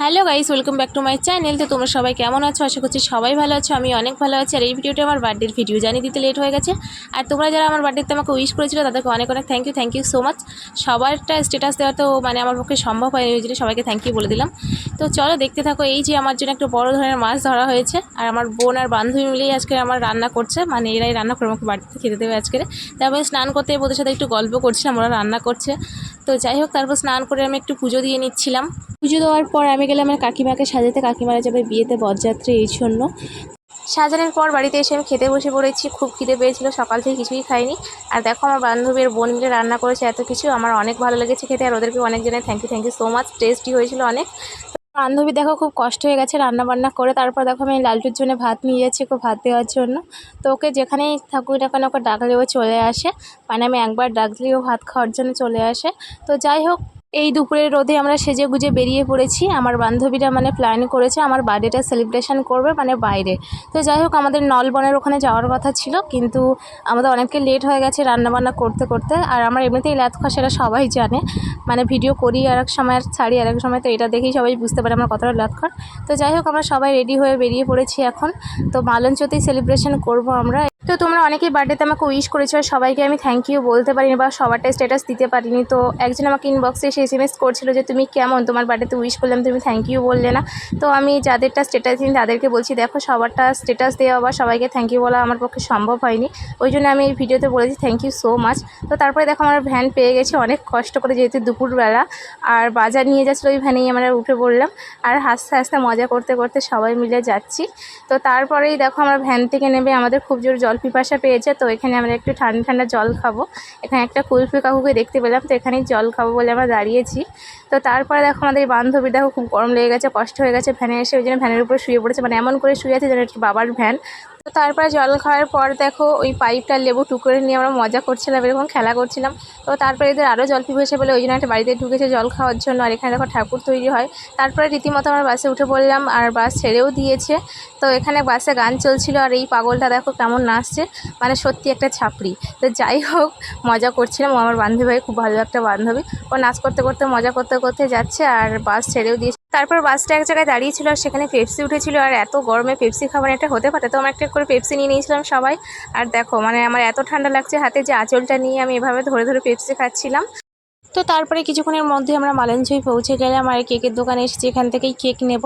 Hello guys, welcome back to my channel. তো তোমরা সবাই কেমন আছো? আশা করছি সবাই ভালো আছো। আমি অনেক ভালো আছি। আর এই ভিডিওটা আমার বার্থডের ভিডিও জানিয়ে দিতে লেট হয়ে গেছে। আর তোমরা যারা আমার বার্থডেতে আমাকে উইশ করেছিল, তাদেরকে অনেক অনেক thank you thank you so much সবারটা status দেওয়া তো মানে আমার পক্ষে সম্ভব হয় ওই জন্য সবাইকে থ্যাংক ইউ বলে দিলাম। তো চলো দেখতে থাকো, এই যে আমার জন্য একটা বড় ধরনের মাছ ধরা হয়েছে। আর আমার বোন আর বান্ধবী মিলেই আজকে আমার রান্না করছে। মানে এরাই রান্না করে আমাকে বাড়িতে খেতে দেবে আজকে। তারপরে স্নান করতে ওদের সাথে একটু গল্প করছিলাম, ওরা রান্না করছে। তো যাই হোক, তারপর স্নান করে আমি একটু পুজো দিয়ে নিচ্ছিলাম। পুজো দেওয়ার পর আমি গেলাম আমার কাকিমাকে সাজাতে। কাকিমারা যাবে বিয়েতে বরযাত্রী এই জন্য। সাজানোর পর বাড়িতে এসে আমি খেতে বসে পড়েছি, খুব খিদে পেয়েছিল, সকাল থেকে কিছুই খাইনি। আর দেখো, আমার বান্ধবীর বোন মিলে রান্না করেছে এত কিছু, আমার অনেক ভালো লেগেছে খেতে, আর ওদেরকে অনেক জনের thank you thank you so much tasty হয়েছিল অনেক। বান্ধবী দেখো খুব কষ্ট হয়ে গেছে রান্না বান্না করে, তারপর দেখো আমি লালটুর জন্য ভাত নিয়ে যাচ্ছি, ওকে ভাত দেওয়ার জন্য। তো ওকে যেখানেই থাকুক না কেন ওকে ডাকলে ও চলে আসে মানে আমি একবার ডাকলেও ভাত খাওয়ার জন্য চলে আসে। তো যাই হোক এই দুপুরের রোদে আমরা সেজে গুজে বেরিয়ে পড়েছি। আমার বান্ধবীরা মানে প্ল্যান করেছে আমার বার্থডেটা সেলিব্রেশন করবে মানে বাইরে। তো যাই হোক, আমাদের নলবনের ওখানে যাওয়ার কথা ছিল, কিন্তু আমাদের অনেককে লেট হয়ে গেছে রান্নাবান্না করতে করতে। আর আমার এমনিতেই খাওয়া সেটা সবাই জানে। মানে ভিডিও করি আর এক সময়, ছাড়ি আর এক সময়, তো এটা দেখেই সবাই বুঝতে পারে আমার কতটা খাওয়ার। তো যাই হোক, আমরা সবাই রেডি হয়ে বেরিয়ে পড়েছি এখন। তো মালঞ্চতেই সেলিব্রেশন করব আমরা। তো তোমরা অনেকেই বার্থডেতে আমাকে উইশ করেছ আর সবাইকে আমি থ্যাংক ইউ বলতে পারিনি বা সবারটাই স্ট্যাটাস দিতে পারিনি। তো একজন আমাকে ইনবক্সে এসে এস এম এস করছিল যে, তুমি কেমন? তোমার বার্থডেতে উইশ করলাম, তুমি থ্যাংক ইউ বললে না। তো আমি যাদেরটা স্ট্যাটাস দিন তাদেরকে বলছি, দেখো, সবারটা স্ট্যাটাস দেওয়া বা সবাইকে থ্যাংক ইউ বলা আমার পক্ষে সম্ভব হয়নি। ওই জন্য আমি এই ভিডিওতে বলেছি থ্যাংক ইউ সো মাচ তো তারপরে দেখো, আমার ভ্যান পেয়ে গেছে, অনেক কষ্ট করে যেহেতু দুপুরবেলা। আর বাজার নিয়ে যাচ্ছিল, ওই ভ্যানেই আমরা উঠে পড়লাম। আর হাসতে হাসতে মজা করতে করতে সবাই মিলে যাচ্ছি। তো তারপরেই দেখো, আমরা ভ্যান থেকে নেবে আমাদের খুব জোর জল পিপাসা পেয়েছে, তো এখানে আমরা একটু ঠান্ডা ঠান্ডা জল খাব। এখানে একটা কুলফি কাকুকে দেখতে পেলাম, তো এখানেই জল খাব বলে আমরা দাঁড়িয়েছি। তো তারপরে দেখো আমাদের এই বান্ধবী, দেখো খুব গরম লেগে গেছে, কষ্ট হয়ে গেছে, ভ্যানে এসে ওই জন্য ভ্যানের উপরে শুয়ে পড়েছে মানে এমন করে শুয়ে আছে যেন একটু বাবার ভ্যান। তারপরে জল খাওয়ার পর দেখো ওই পাইপটা লেবু টুকরে নিয়ে আমরা মজা করছিলাম, এরকম খেলা করছিলাম। তো তারপরে এদের আরও জল পিপাসে বলে ওই জন্য একটা বাড়িতে ঢুকেছে জল খাওয়ার জন্য, আর এখানে দেখো ঠাকুর তৈরি হয়। তারপরে রীতিমতো আমরা বাসে উঠে পড়লাম আর বাস ছেড়েও দিয়েছে। তো এখানে বাসে গান চলছিল আর এই পাগলটা দেখো কেমন নাচছে মানে সত্যি একটা ছাপড়ি। তো যাই হোক, মজা করছিলাম। আমার বান্ধবী, খুব ভালো একটা বান্ধবী। ও নাচ করতে করতে, মজা করতে করতে যাচ্ছে আর বাস ছেড়েও দিয়েছে। তারপর বাসটা এক জায়গায় দাঁড়িয়েছিল আর সেখানে পেপসি উঠেছিল আর এত গরমে পেপসি খাবার একটা হতে পারে। তো আমি একটা করে পেপসি নিয়ে নিয়েছিলাম সবাই। আর দেখো মানে আমার এত ঠান্ডা লাগছে হাতে যে আঁচলটা নিয়ে আমি এভাবে ধরে ধরে পেপসি খাচ্ছিলাম। তো তারপরে কিছুক্ষণের মধ্যে আমরা মালঞ্চই পৌঁছে গেলাম আর কেকের দোকানে এসেছি, এখান থেকেই কেক নেব।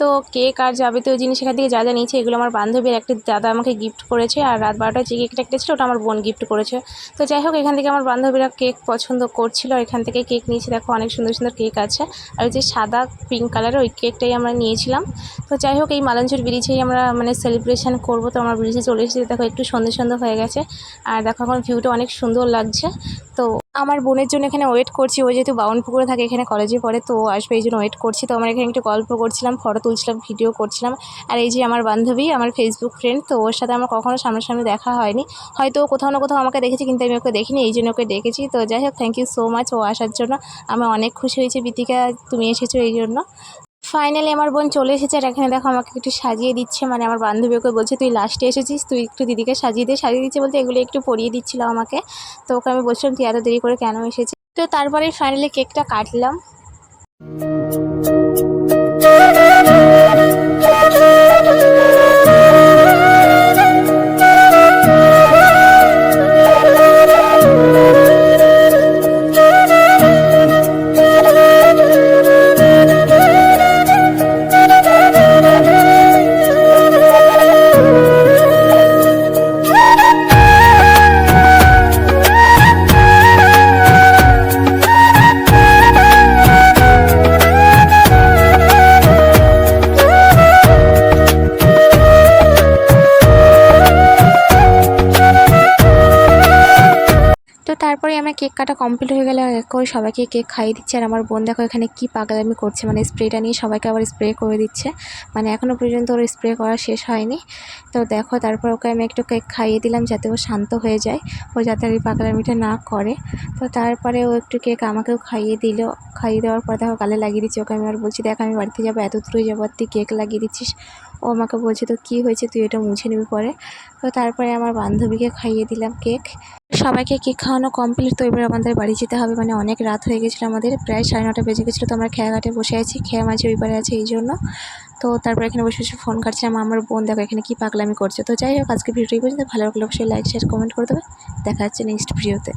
তো কেক আর যাবতীয় জিনিস এখান থেকে যা যা নিয়েছে এগুলো আমার বান্ধবীর একটা দাদা আমাকে গিফট করেছে আর রাত বারোটায় যে কেকটা কেটেছিল ওটা আমার বোন গিফট করেছে। তো যাই হোক, এখান থেকে আমার বান্ধবীরা কেক পছন্দ করছিল এখান থেকে কেক নিয়েছি। দেখো অনেক সুন্দর সুন্দর কেক আছে আর যে সাদা পিঙ্ক কালারের ওই কেকটাই আমরা নিয়েছিলাম। তো যাই হোক, এই মালঞ্চুর ব্রিজেই আমরা মানে সেলিব্রেশন করব। তো আমার ব্রিজে চলে এসেছি। দেখো একটু সন্ধে সন্ধে হয়ে গেছে আর দেখো এখন ভিউটা অনেক সুন্দর লাগছে। তো আমার বোনের জন্য এখানে ওয়েট করছি। ও যেহেতু বাউন পুকুরে থাকে, এখানে কলেজে পড়ে, তো আসবে, এই জন্য ওয়েট করছি। তো আমার এখানে একটু গল্প করছিলাম ফটো তুলছিলাম ভিডিও করছিলাম। আর এই যে আমার বান্ধবী, আমার ফেসবুক ফ্রেন্ড তো ওর সাথে আমার কখনও সামনাসামনি দেখা হয়নি। হয়তো কোথাও না কোথাও আমাকে দেখেছি, কিন্তু আমি ওকে দেখিনি, এই জন্য ওকে ডেকেছি তো যাই হোক থ্যাংক ইউ সো মাচ ও আসার জন্য। আমি অনেক খুশি হয়েছি, বিতিকা, তুমি এসেছ এই জন্য। ফাইনালি আমার বোন চলে এসেছে আর এখানে দেখো আমাকে একটু সাজিয়ে দিচ্ছে। মানে আমার বান্ধবী ওকে বলছে, তুই লাস্টে এসেছিস, তুই একটু দিদিকে সাজিয়ে দিয়ে সাজিয়ে দিচ্ছে বলতে এগুলো একটু পরিয়ে দিচ্ছিল আমাকে। তো ওকে আমি বলছিলাম, তুই এত দেরি করে কেন এসেছিস? তো তারপরে ফাইনালি কেকটা কাটলাম। তারপরে আমার কেক কাটা কমপ্লিট হয়ে গেলে এক করে সবাইকে কেক খাইয়ে দিচ্ছে। আর আমার বোন দেখো এখানে কী পাগলামি করছে মানে স্প্রেটা নিয়ে সবাইকে আবার স্প্রে করে দিচ্ছে। মানে এখনও পর্যন্ত ওর স্প্রে করা শেষ হয়নি। তো দেখো, তারপর ওকে আমি একটু কেক খাইয়ে দিলাম যাতে ও শান্ত হয়ে যায়, ও যাতে আর এই পাগলামিটা না করে। তো তারপরে ও একটু কেক আমাকেও খাইয়ে দিল, খাইয়ে দেওয়ার পর দেখো গালে লাগিয়ে দিচ্ছি ওকে। আমি আর বলছি, দেখ, আমি বাড়িতে যাব, এত দূরে যাব, আর তুই কেক লাগিয়ে দিচ্ছিস? ও আমাকে বলছে, তো কী হয়েছে, তুই এটা মুছে নিবি পরে? তো তারপরে আমার বান্ধবীকে খাইয়ে দিলাম কেক। সবাইকে কেক খাওয়ানো কমপ্লিট তো এবার আমাদের বাড়ি যেতে হবে। মানে অনেক রাত হয়ে গেছিল আমাদের, প্রায় সাড়ে নটা বেজে গেছিল, তো আমরা খেয়াঘাটে বসে আছি, খেয়া মাঝে ওই পারে আছে এই জন্য। তো তারপর এখানে বসে বসে ফোন কাটছিলাম আমার বোন দেখো এখানে কী পাগলামি করছে। তো যাই হোক, আজকে ভিডিও পর্যন্ত। ভালো লাগলে অবশ্যই লাইক শেয়ার কমেন্ট করে দেবে। দেখা যাচ্ছে নেক্সট ভিডিওতে